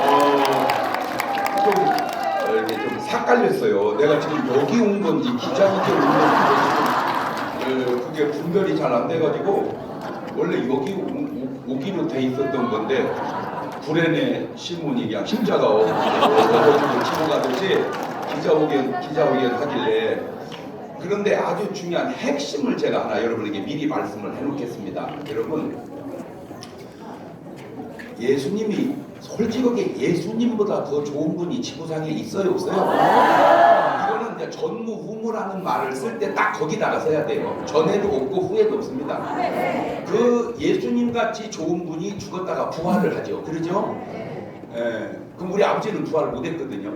어, 좀, 어, 이렇게 좀 삭갈렸어요. 내가 지금 여기 온 건지 기장이게 온 건지 좀, 어, 그게 분별이 잘 안 돼가지고 원래 여기 오, 오, 기로돼 있었던 건데 불행의 신문이 그냥 힘자가 없어가지고 지나가듯이 기자회견 기자회견 하길래 그런데 아주 중요한 핵심을 제가 하나 여러분에게 미리 말씀을 해놓겠습니다. 여러분 예수님이 솔직하게 예수님보다 더 좋은 분이 지구상에 있어요 없어요? 이거는 이제 전무후무라는 말을 쓸 때 딱 거기다가 써야 돼요. 전에도 없고 후에도 없습니다. 그 예수님 같이 좋은 분이 죽었다가 부활을 하죠. 그러죠? 예. 그럼 우리 아버지는 부활을 못했거든요.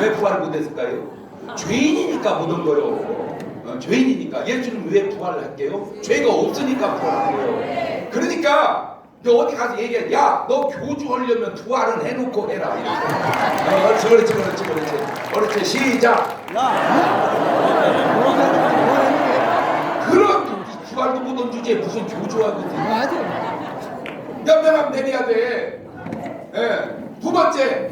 왜 부활을 못했을까요? 죄인이니까 못한 거요. 어, 죄인이니까 예수님 왜 부활을 할게요? 죄가 없으니까 부활하는 거예요. 그러니까 너 어디 가서 얘기해. 야, 너 교주하려면 부활은 해놓고 해라. 어, 그렇지, 그렇지, 그렇지, 그렇지. 그렇지, 시작. 그런 부활도 못한 주제에 무슨 교주하고 맞아. 연명하면 내려야 돼. 예. 두 번째,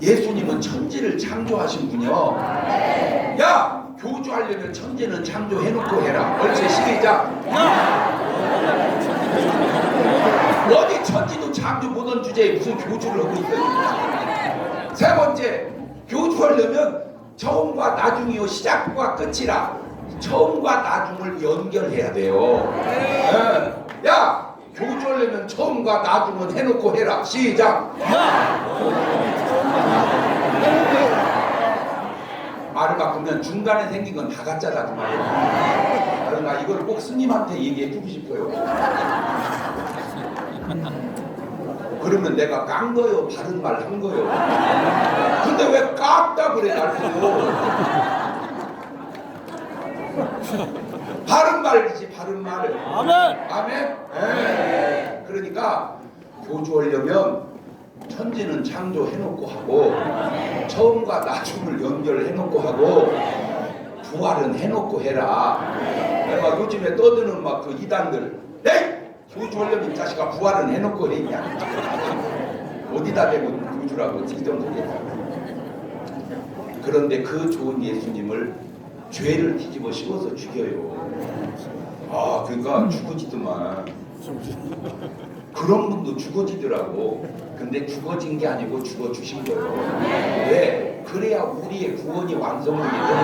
예수님은 천지를 창조하신 분이요. 야, 교주하려면 천지는 창조해놓고 해라. 옳지, 시작. 어디 천지도 창조 못한 주제에 무슨 교주를 하고 있어요? 세 번째, 교주하려면 처음과 나중이요, 시작과 끝이라. 처음과 나중을 연결해야 돼요. 예. 야, 교주하려면 처음과 나중은 해놓고 해라. 시작. 말을 바꾸면 중간에 생긴 건 다 가짜다 그 말이에요. 그러나 이걸 꼭 스님한테 얘기해 주고 싶어요. 그러면 내가 깐 거요, 바른 말 한 거요. 근데 왜 깝다 그래 나를 바른 말이지 바른 말을. 아멘. 아멘. 예. 그러니까 교주하려면 천지는 창조해놓고 하고 처음과 나중을 연결해놓고 하고 부활은 해놓고 해라. 내가 요즘에 떠드는 막 그 이단들, 네 교주하려면 이 자식아 부활은 해놓고 했냐? 어디다 대고 교주라고 지정하겠다. 그런데 그 좋은 예수님을 죄를 뒤집어 씌워서 죽여요. 아, 그러니까 죽어지더만. 그런 분도 죽어지더라고. 근데 죽어진 게 아니고 죽어주신 거예요. 왜? 그래야 우리의 구원이 완성되거든.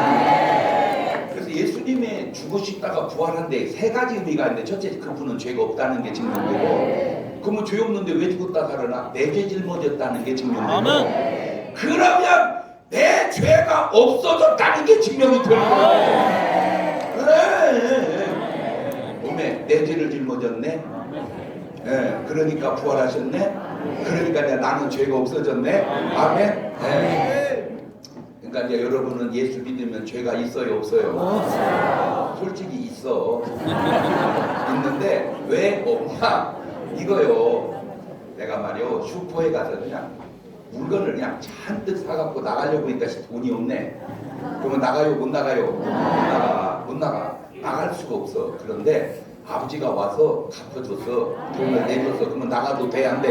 그래서 예수님의 죽으시다가 부활한데 세 가지 의미가 있는데 첫째 그분은 죄가 없다는 게 증명되고 그러면 죄 없는데 왜 죽었다 살아나? 내죄 짊어졌다는 게 증명되고. 그러면 내 죄가 없어졌다는 게 증명이 되는 거예요. 그래. 몸에 내 죄를 짊어졌네. 예, 그러니까 부활하셨네. 그러니까 내가 나는 죄가 없어졌네. 아멘. 예. 그러니까 이제 여러분은 예수 믿으면 죄가 있어요, 없어요? 솔직히 있어. 있는데 왜 없냐? 이거요. 내가 말이요 슈퍼에 가서 그냥 물건을 그냥 잔뜩 사갖고 나가려고 하니까 돈이 없네. 그러면 나가요, 못 나가요? 못 나가, 못 나가. 나갈 수가 없어. 그런데 아버지가 와서 갚아줘서 돈을 내줘서 그러면 나가도 돼, 안 돼?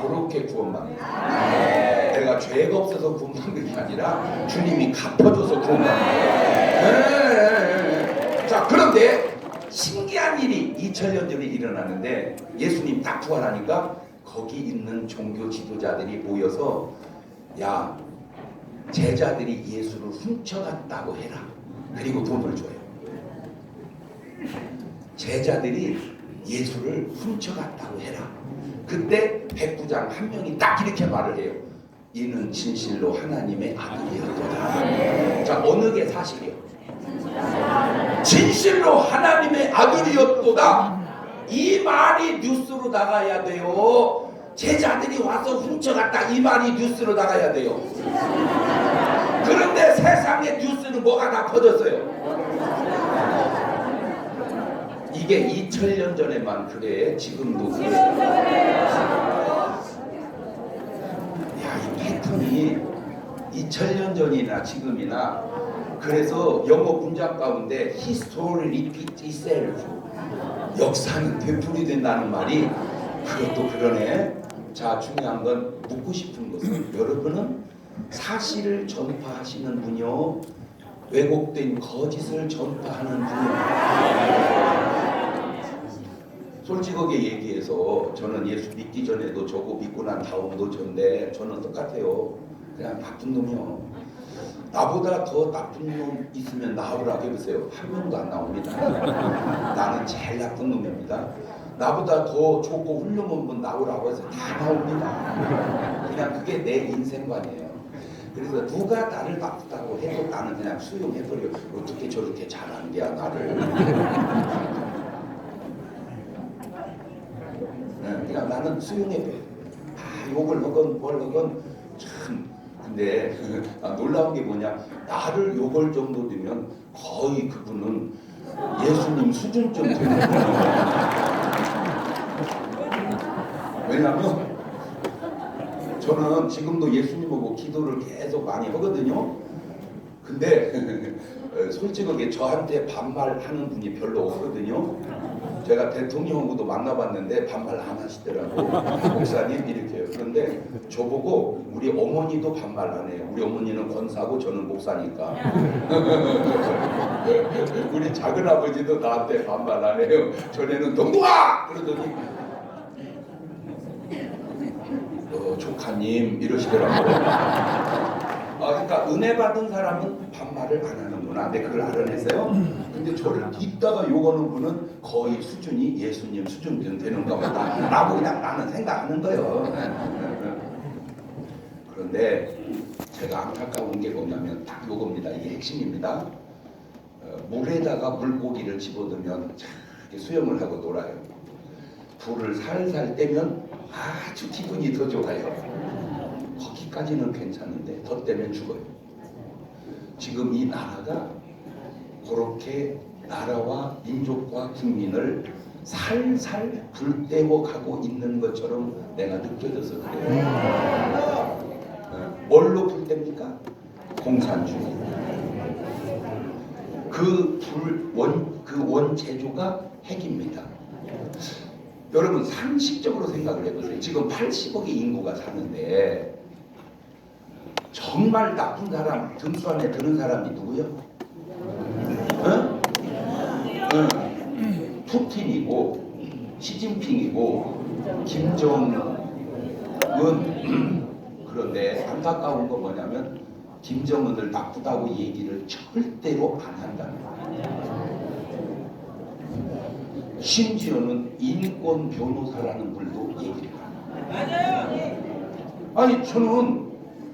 그렇게 구원받는 거야. 내가 죄가 없어서 구원받는 게 아니라 주님이 갚아줘서 구원받는 거야. 자, 그런데 신기한 일이 2000년 전에 일어나는데 예수님 딱 부활하니까 거기 있는 종교 지도자들이 모여서 야 제자들이 예수를 훔쳐갔다고 해라 그리고 돈을 줘요 제자들이 예수를 훔쳐갔다고 해라 그때 백부장 한 명이 딱 이렇게 말을 해요 이는 진실로 하나님의 아들이었도다 자 어느 게 사실이요 진실로 하나님의 아들이었도다. 이 말이 뉴스로 나가야 돼요. 제자들이 와서 훔쳐갔다. 이 말이 뉴스로 나가야 돼요. 그런데 세상의 뉴스는 뭐가 다 퍼졌어요. 이게 2000년 전에만 그래. 지금도 그래. 야, 이 패턴이 2000년 전이나 지금이나 그래서 영어 문장 가운데 history repeats itself 역사는 되풀이 된다는 말이 그것도 그러네. 자 중요한 건 묻고 싶은 것은 여러분은 사실을 전파하시는 분이요 왜곡된 거짓을 전파하는 분이요. 솔직하게 얘기해서 저는 예수 믿기 전에도 저고 믿고 난 다음도 전데 저는 똑같아요. 그냥 나쁜 놈이요. 나보다 더 나쁜 놈 있으면 나오라고 해보세요. 한 명도 안 나옵니다. 나는 제일 나쁜 놈입니다. 나보다 더 좋고 훌륭한 분 나오라고 해서 다 나옵니다. 그냥 그게 내 인생관이에요. 그래서 누가 나를 나쁘다고 해도 나는 그냥 수용해버려. 어떻게 저렇게 잘하는 게야 나를. 네, 그냥 나는 수용해버려. 아 욕을 하건 뭘 하건 참 근데 아, 놀라운 게 뭐냐 나를 욕할 정도 되면 거의 그분은 예수님 수준쯤 되는 거예요. 왜냐면 저는 지금도 예수님하고 기도를 계속 많이 하거든요. 근데 어, 솔직하게 저한테 반말하는 분이 별로 없거든요. 제가 대통령하고도 만나봤는데 반말 안 하시더라고. 목사님 이렇게요. 그런데 저보고 우리 어머니도 반말 안 해요. 우리 어머니는 권사고 저는 목사니까. 우리 작은 아버지도 나한테 반말 안 해요. 전에는 동동아 그러더니 어, 조카님 이러시더라고요. 아, 그러니까 은혜 받은 사람은 반말을 안 하는구나. 내 그걸 알아냈어요. 근데 저를 딛다가 욕하는 분은 거의 수준이 예수님 수준 되는가 보다. 라고 그냥 나는 생각하는 거예요. 그런데 제가 안타까운 게 뭐냐면 딱 요겁니다. 이게 핵심입니다. 어, 물에다가 물고기를 집어넣으면 이렇게 수영을 하고 놀아요. 불을 살살 떼면 아주 기분이 더 좋아요. 거기까지는 괜찮은데 더 떼면 죽어요. 지금 이 나라가 그렇게 나라와 민족과 국민을 살살 불태워 가고 있는 것처럼 내가 느껴져서 그래요. 어, 뭘로 불뗍니까? 공산주의. 그 불 원 그 원체조가 핵입니다. 여러분 상식적으로 생각을 해보세요. 지금 80억의 인구가 사는데 정말 나쁜 사람 등수 안에 드는 사람이 누구요? 어? 어. 푸틴이고 시진핑이고 김정은 그런데 안타까운 건 뭐냐면 김정은을 나쁘다고 얘기를 절대로 안 한다는 거예요. 심지어는 인권 변호사라는 분도 얘기를 합니다. 아니 저는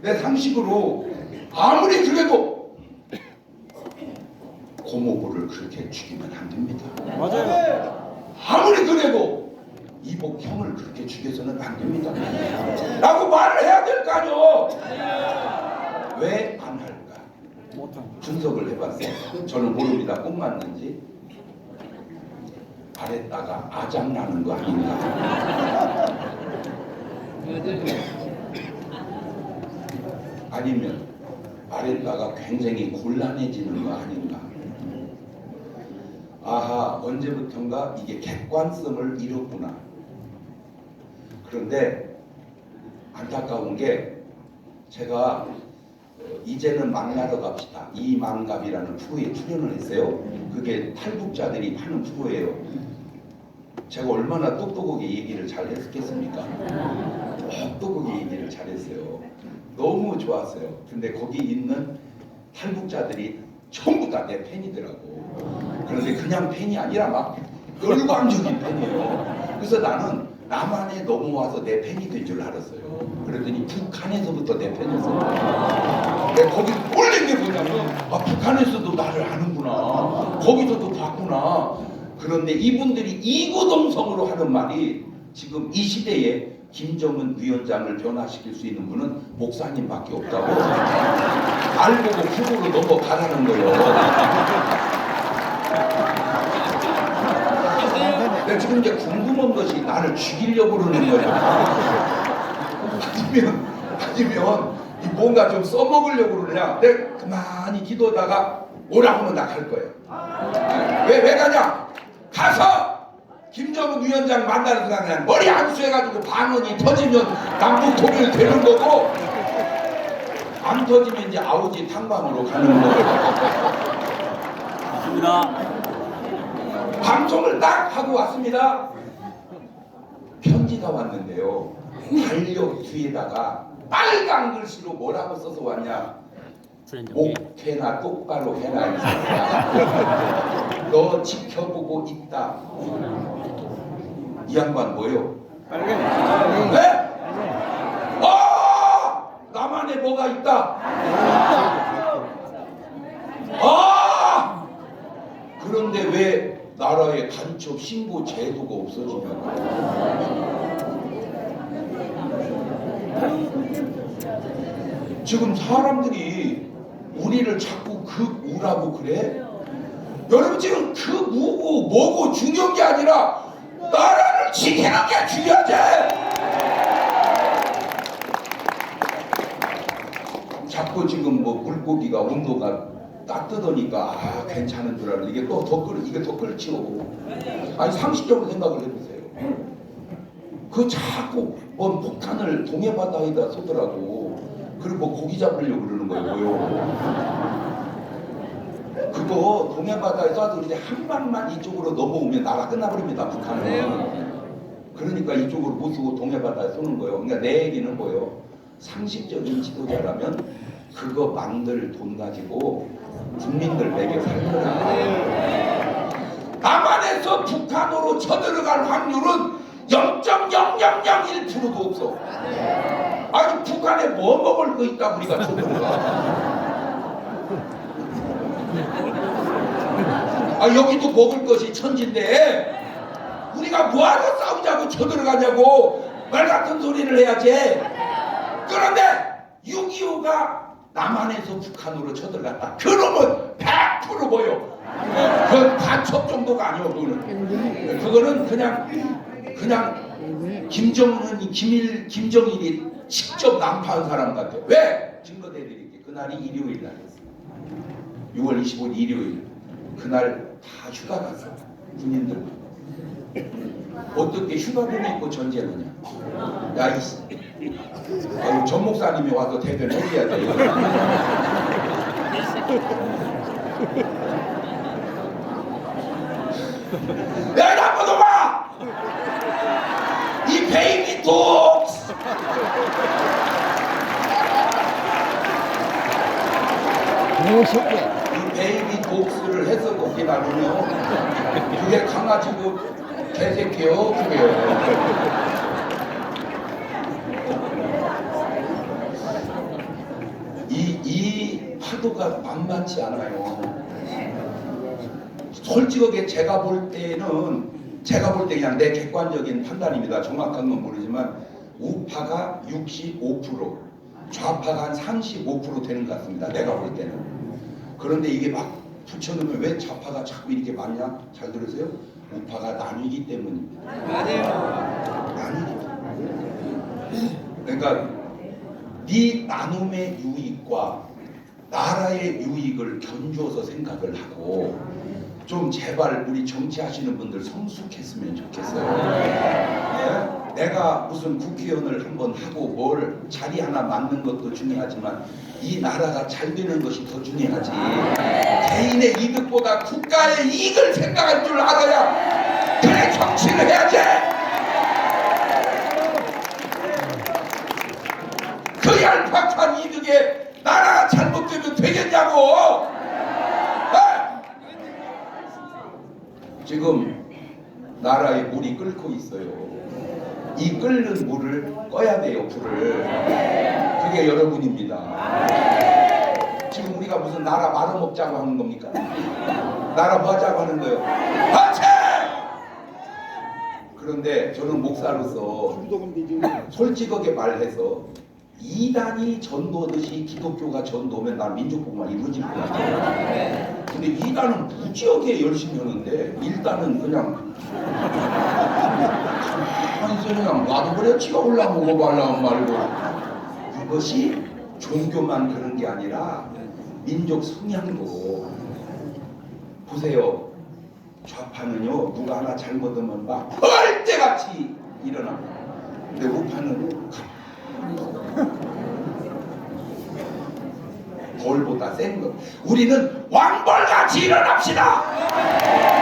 내 상식으로 아무리 그래도 고모부를 그렇게 죽이면 안 됩니다. 맞아요. 아무리 그래도 이복 형을 그렇게 죽여서는 안 됩니다. 라고 말을 해야 될 거 아니요. 왜안 할까? 분석을 해봤어요. 저는 모릅니다. 꼭 맞는지. 아랬다가 아장나는 거 아닌가? 아니면 아랬다가 굉장히 곤란해지는 거 아닌가? 아하 언제부턴가 이게 객관성을 잃었구나. 그런데 안타까운 게 제가 어, 이제는 만나러 갑시다. 이만갑이라는 프로에 출연을 했어요. 그게 탈북자들이 하는 프로예요. 제가 얼마나 똑똑하게 얘기를 잘 했겠습니까? 똑똑하게 얘기를 잘했어요. 너무 좋았어요. 근데 거기 있는 탈북자들이 전부 다 내 팬이더라고. 그런데 그냥 팬이 아니라 막 열광적인 팬이에요. 그래서 나는 남한에 넘어와서 내 팬이 된 줄 알았어요. 그랬더니 북한에서부터 내 팬이었어요. 내가 거기 꼴린 게 뭐냐면 아 북한에서도 나를 아는구나. 거기서도 봤구나. 그런데 이분들이 이구동성으로 하는 말이 지금 이 시대에 김정은 위원장을 변화시킬 수 있는 분은 목사님밖에 없다고 알 보고 후보로 넘어가라는 거예요. 내가 지금 이제 궁금한 것이 나를 죽이려고 그러는 거야. 아니면 아니면 이 뭔가 좀 써먹으려고 그러냐? 내가 가만히 기도하다가 오라 하면 나 갈 거예요. 왜, 왜 가냐? 가서 김정은 위원장 만나는 순간 그냥 머리 안수해가지고 반원이 터지면 남북 통일 되는 거고 안 터지면 이제 아우지 탕방으로 가는 거예요. 맞습니다. 방송을 딱 하고 왔습니다. 편지가 왔는데요. 달력 뒤에다가 빨간 글씨로 뭐라고 써서 왔냐? 목태나 똑바로 해라. 너 지켜보고 있다. 이 양반 뭐요? 빨개. 네? 아! 나만의 뭐가 있다. 아! 그런데 왜 나라의 간첩 신고 제도가 없어지냐고. 지금 사람들이 우리를 자꾸 그 우라고 그래? 여러분 지금 그 무고 뭐고 중요한 게 아니라 나라를 지키는 게 중요하지. 자꾸 지금 뭐 물고기가 온도가 따뜻하니까 아 괜찮은 줄 알았는데 이게 또 더 끓, 이게 더 끓지고 아니 상식적으로 생각을 해보세요. 그 자꾸 뭔 폭탄을 동해 바다에다 쏘더라고. 그리고 뭐 고기 잡으려고 그러는 거예요. 그거 동해 바다에 쏴도 이제 한 방만 이쪽으로 넘어오면 나라 끝나버립니다 북한은. 그러니까 이쪽으로 못 쏘고 동해 바다에 쏘는 거예요. 그러니까 내 얘기는 뭐예요? 상식적인 지도자라면 그거 만들 돈 가지고 국민들 먹여 살 거라. 남한에서 북한으로 쳐들어갈 확률은 0.0001%도 없어. 아니 북한에 뭐 먹을 거 있다 우리가 쳐들어가. 아 여기도 먹을 것이 천진데 우리가 뭐하러 싸우자고 쳐들어가냐고 말 같은 소리를 해야지. 그런데 6.25가 남한에서 북한으로 쳐들어갔다. 그러면 100% 뭐요? 그건 간첩 정도가 아니오 그거는. 그거는 그냥 그냥 김정은이 김일 김정일이 직접 난파한 사람 같아. 왜? 증거 대드릴게. 그날이 일요일 날이었어. 6월 25일 일요일. 그날 다 휴가 갔어. 군인들. 어떻게 휴가를 입고 전쟁하냐? 야, 이, 씨. 아유, 전 목사님이 와서 대변 해줘야 돼. 야, 나쁜 놈아! 이 베이비 독스! 이 베이비 독스를 해서 거기 나누면 그게 강아지고 개새끼요 그게요. 이, 이 파도가 만만치 않아요. 솔직하게 제가 볼 때는 제가 볼 때 그냥 내 객관적인 판단입니다. 정확한 건 모르지만 우파가 65% 좌파가 한 35% 되는 것 같습니다. 내가 볼 때는. 그런데 이게 막 붙여놓으면 왜 좌파가 자꾸 이렇게 많냐? 잘 들으세요? 우파가 나뉘기 때문입니다. 나뉘기 때문에. 그러니까 네 나눔의 유익과 나라의 유익을 견주어서 생각을 하고 좀 제발 우리 정치하시는 분들 성숙했으면 좋겠어요. 네? 내가 무슨 국회의원을 한번 하고 뭘 자리 하나 맡는 것도 중요하지만 이 나라가 잘 되는 것이 더 중요하지. 개인의 이득보다 국가의 이익을 생각할 줄 알아야 그래 정치를 해야지. 그 얄팍한 이득에 나라가 잘못되면 되겠냐고. 네? 지금 나라에 물이 끓고 있어요. 이 끓는 물을 꺼야 돼요, 불을. 그게 여러분입니다. 지금 우리가 무슨 나라 말아먹자고 하는 겁니까? 나라 뭐 하자고 하는 거예요? 하체! 그런데 저는 목사로서 솔직하게 말해서 이단이 전도듯이 기독교가 전도면 난 민족복만 이루어질 것 같아요. 근데 이단은 무지하게 열심히 하는데 일단은 그냥 있어 그냥 놔둬버려 치가 올라오고 말라고 말고 이것이 종교만 그런 게 아니라 민족 성향도 보세요. 좌파는요 누가 하나 잘못하면 막 벌떼같이 일어납니다. 근데 우파는 벌보다 센 거. 우리는 왕벌같이 일어납시다.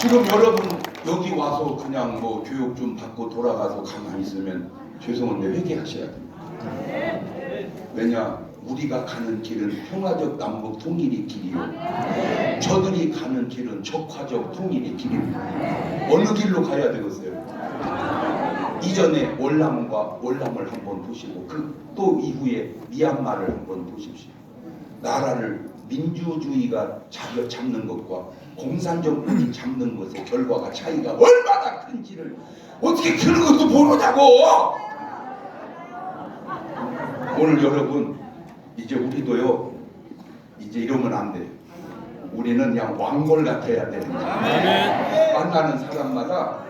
지금 여러분 여기 와서 그냥 뭐 교육 좀 받고 돌아가서 가만히 있으면 죄송한데 회개하셔야 됩니다. 왜냐 우리가 가는 길은 평화적 남북 통일의 길이요. 저들이 가는 길은 적화적 통일의 길입니다. 어느 길로 가야 되겠어요? 이전에 월남과 월남을 한번 보시고 그 또 이후에 미얀마를 한번 보십시오. 나라를 민주주의가 잡- 잡는 것과 공산정권이 잡는 것의 결과가 차이가 얼마나 큰지를 어떻게 그런 것도 모르냐고! 오늘 여러분 이제 우리도요 이제 이러면 안 돼. 우리는 그냥 왕골 같아야 돼. 만나는 사람마다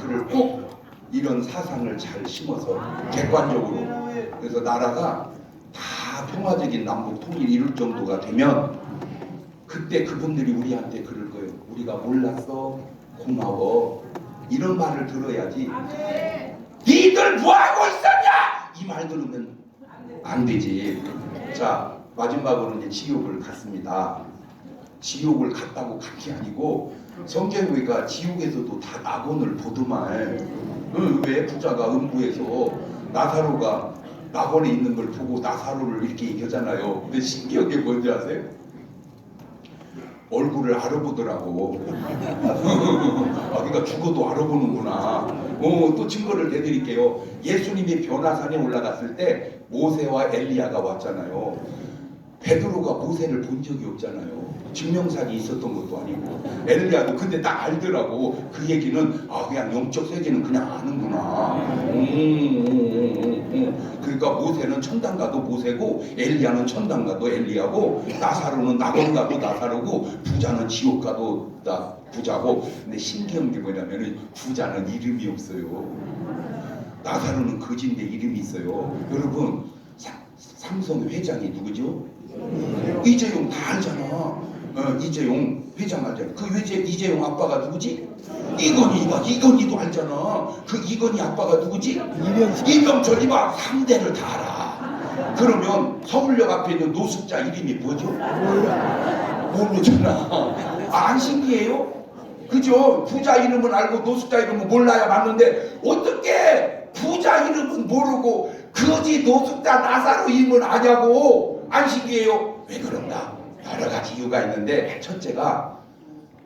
그를 꼭 이런 사상을 잘 심어서 객관적으로 그래서 나라가 다 평화적인 남북 통일 이룰 정도가 되면 그때 그분들이 우리한테 거예요. 우리가 몰랐어 고마워 이런 말을 들어야지. 니들 뭐 하고 있었냐 이 말 들으면 안 되지. 자 마지막으로 이제 지옥을 갔습니다. 지옥을 갔다고 간 게 아니고 성경에 보니까 지옥에서도 다 낙원을 보더만 응, 왜 부자가 음부에서 나사로가 낙원에 있는 걸 보고 나사로를 이렇게 얘기하잖아요 근데 신기한 게 뭔지 아세요? 얼굴을 알아보더라고. 아 그러니까 죽어도 알아보는구나. 어, 또 증거를 내드릴게요. 예수님이 변화산에 올라갔을 때 모세와 엘리야가 왔잖아요 베드로가 모세를 본 적이 없잖아요. 증명사기 있었던 것도 아니고 엘리야도 근데 딱 알더라고. 그 얘기는 아 그냥 영적 세계는 그냥 아는구나. 음, 음, 음, 음. 그러니까 모세는 천당 가도 모세고 엘리야는 천당 가도 엘리야고 나사로는 낙원 가도 나사로고 부자는 지옥 가도 나 부자고. 근데 신기한 게 뭐냐면은 부자는 이름이 없어요. 나사로는 거지인데 이름이 있어요. 여러분 사- 삼성 회장이 누구죠? 이재용 다 알잖아. 어, 이재용 회장 알잖아. 그 회제 이재용 아빠가 누구지? 이건희가 이건희도 알잖아. 그 이건희 아빠가 누구지? 이병철. 이봐 3대를 다 알아. 그러면 서울역 앞에 있는 노숙자 이름이 뭐죠? 모르잖아. 아, 안 신기해요? 그죠? 부자 이름은 알고 노숙자 이름은 몰라야 맞는데 어떻게 부자 이름은 모르고 거지 노숙자 나사로 이름은 아냐고 안 신기해요? 왜 그런가? 여러 가지 이유가 있는데 첫째가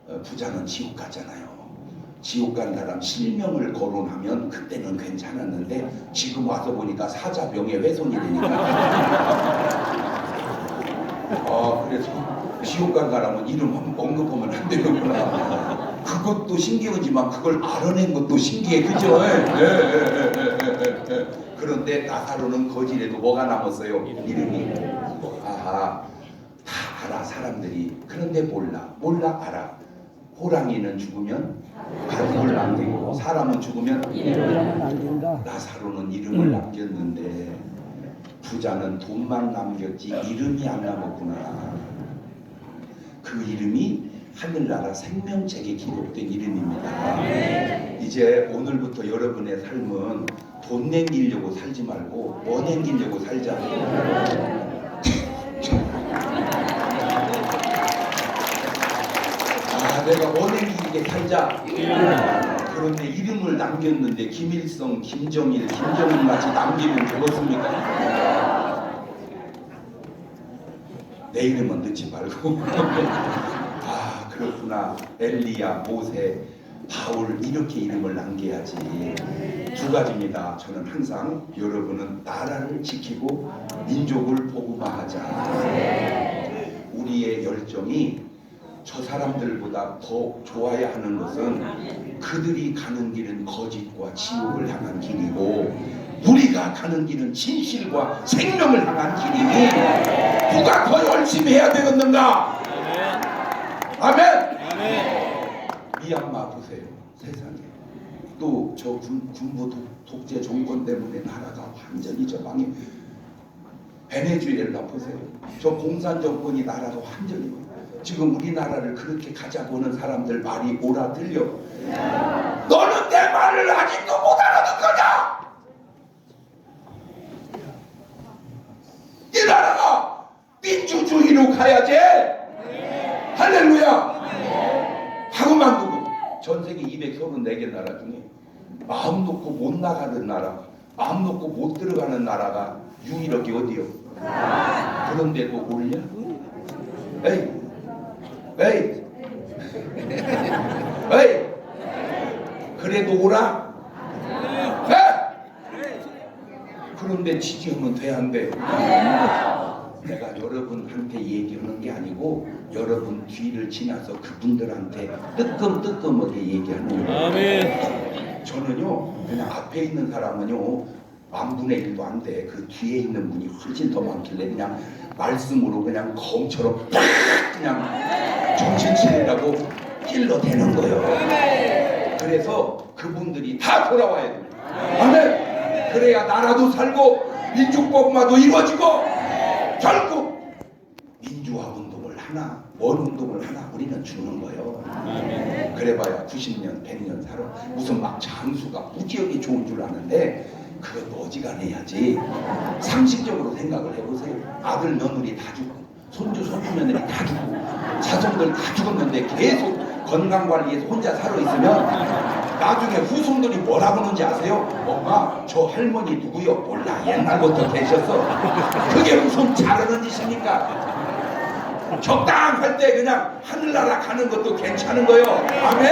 어, 부자는 지옥 가잖아요. 지옥 간 사람 실명을 거론하면 그때는 괜찮았는데 지금 와서 보니까 사자 명예훼손이 되니까 아 그래서 지옥 간 사람은 이름 한번 언급하면 안 되는구나. 그것도 신기하지만 그걸 알아낸 것도 신기해, 그죠? 예, 예, 예, 예, 예, 예. 그런데 나사로는 거지래도 뭐가 남았어요? 이름이. 다 알아 사람들이. 그런데 몰라, 몰라 알아. 호랑이는 죽으면 발목을 남기고 사람은 죽으면. 나사로는 이름을 남겼는데 부자는 돈만 남겼지 이름이 안 남았구나. 그 이름이 하늘나라 생명책에 기록된 이름입니다. 이제 오늘부터 여러분의 삶은 돈 남기려고 살지 말고 뭐 남기려고 살자. 아, 내가 뭐 남기게 살자. 그런데 이름을 남겼는데 김일성, 김정일, 김정은 같이 남기면 되겠습니까? 내 이름은 넣지 말고 아 그렇구나 엘리야, 모세, 바울 이렇게 이름을 남겨야지 두 가지입니다. 저는 항상 여러분은 나라를 지키고 민족을 복음화하자 우리의 열정이 저 사람들보다 더 좋아야 하는 것은 그들이 가는 길은 거짓과 지옥을 향한 길이고 우리가 가는 길은 진실과 생명을 향한 길이니 누가 더 열심히 해야 되겠는가? 아멘. 미얀마 보세요 세상에 또 저 군부 독, 독재 정권 때문에 나라가 완전히 저 망해. 베네수엘라 보세요. 저 공산 정권이 나라가 완전히 지금 우리나라를 그렇게 가자고 하는 사람들 말이 오라 들려. 너는 내 말을 아직도 못 알아듣 거냐? 이 나라가 민주주의로 가야지. 할렐루야. 하고만 두고 전 세계 234개 나라 중에 마음 놓고 못 나가는 나라, 마음 놓고 못 들어가는 나라가 유일하게 어디요? 그런데도 올려? 에이, 에이, 에이, 그래도 오라? 에? 그런데 지지하면 돼, 안 돼? 내가 여러분한테 얘기하는 게 아니고 여러분 뒤를 지나서 그분들한테 뜨끔뜨끔하게 얘기하는 거예요. 아멘. 저는요 그냥 앞에 있는 사람은요 만분의 일도 안 돼. 그 뒤에 있는 분이 훨씬 더 많길래 그냥 말씀으로 그냥 검처럼 팍 그냥 정신 차리라고 찔러대는 거예요. 그래서 그분들이 다 돌아와야 돼. 아멘. 그래야 나라도 살고 민주법마도 이루어지고 결국 민주화 운동을 하나, 원 운동을 하나 우리는 주는 거예요. 그래봐야 90년, 100년 살아. 무슨 막 장수가 무지하게 좋은 줄 아는데 그것도 어지간해야지. 상식적으로 생각을 해보세요. 아들, 며느리 다 죽고 손주, 손주 며느리 다 죽고 자손들 다 죽었는데 계속 건강 관리해서 혼자 살아 있으면 나중에 후손들이 뭐라고 하는지 아세요? 엄마 저 할머니 누구요? 몰라 옛날부터 계셨어. 그게 무슨 잘하는 짓입니까? 적당할 때 그냥 하늘나라 가는 것도 괜찮은 거요. 아멘.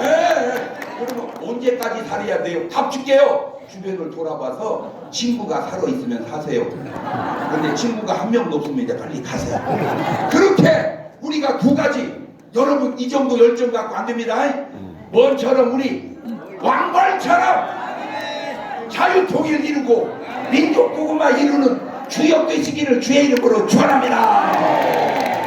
예, 예. 그러면 언제까지 살아야 돼요? 답 줄게요. 주변을 돌아봐서 친구가 살아 있으면 사세요. 근데 친구가 한 명도 없으면 이제 빨리 가세요. 그렇게 우리가 두 가지 여러분 이 정도 열정 갖고 안 됩니다. 뭔처럼 우리 왕벌처럼 자유통일 이루고 민족고구마 이루는 주역 되시기를 주의 이름으로 축원합니다.